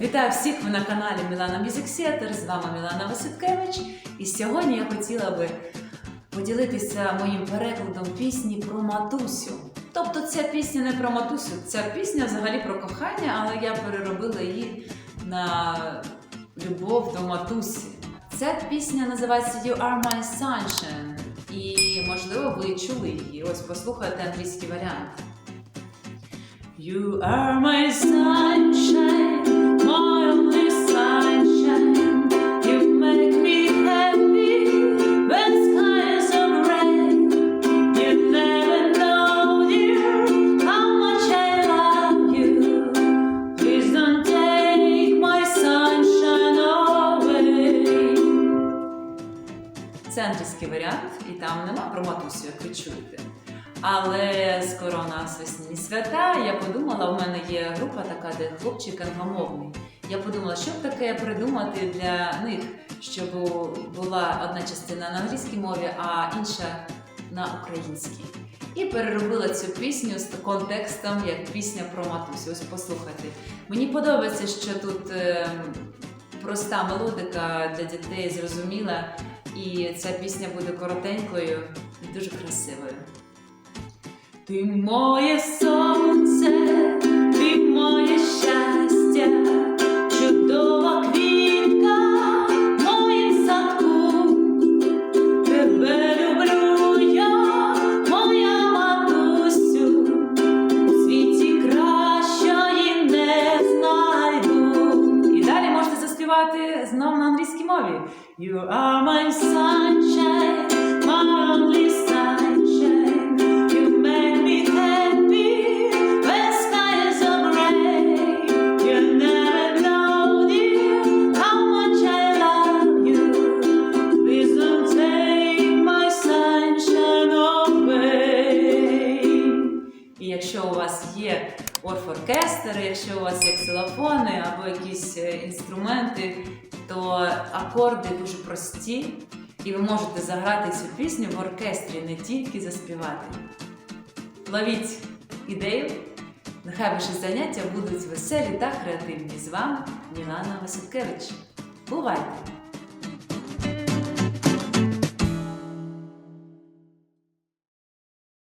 Вітаю всіх! Ви на каналі Мілана Theater. З вами Мілана Васиткевич. І сьогодні я хотіла би поділитися моїм перекладом пісні про матусю. Тобто ця пісня не про матусю, ця пісня взагалі про кохання, але я переробила її на любов до матусі. Ця пісня називається You Are My Sunshine. І можливо ви чули її. Ось послухайте англійський варіант. You are my sunshine, Це англійський варіант, і там нема про матусю, як ви чуєте. Але скоро у нас весняні свята. Я подумала, у мене є група така, де хлопчик англомовний. Я подумала, що б таке придумати для них, щоб була одна частина на англійській мові, а інша на українській. І переробила цю пісню з контекстом як пісня про матусю. Ось послухайте. Мені подобається, що тут е, проста мелодика для дітей зрозуміла, і ця пісня буде коротенькою і дуже красивою. Ти моє сонце, Maury. You are my sunshine, my only sunshine. Якщо у вас є орфоркестр, якщо у вас є ксилофони або якісь е, інструменти, то акорди дуже прості, і ви можете заграти цю пісню в оркестрі, не тільки заспівати. Ловіть ідею, нехай ваші заняття будуть веселі та креативні. З вами Мілана Василькевич. Бувайте!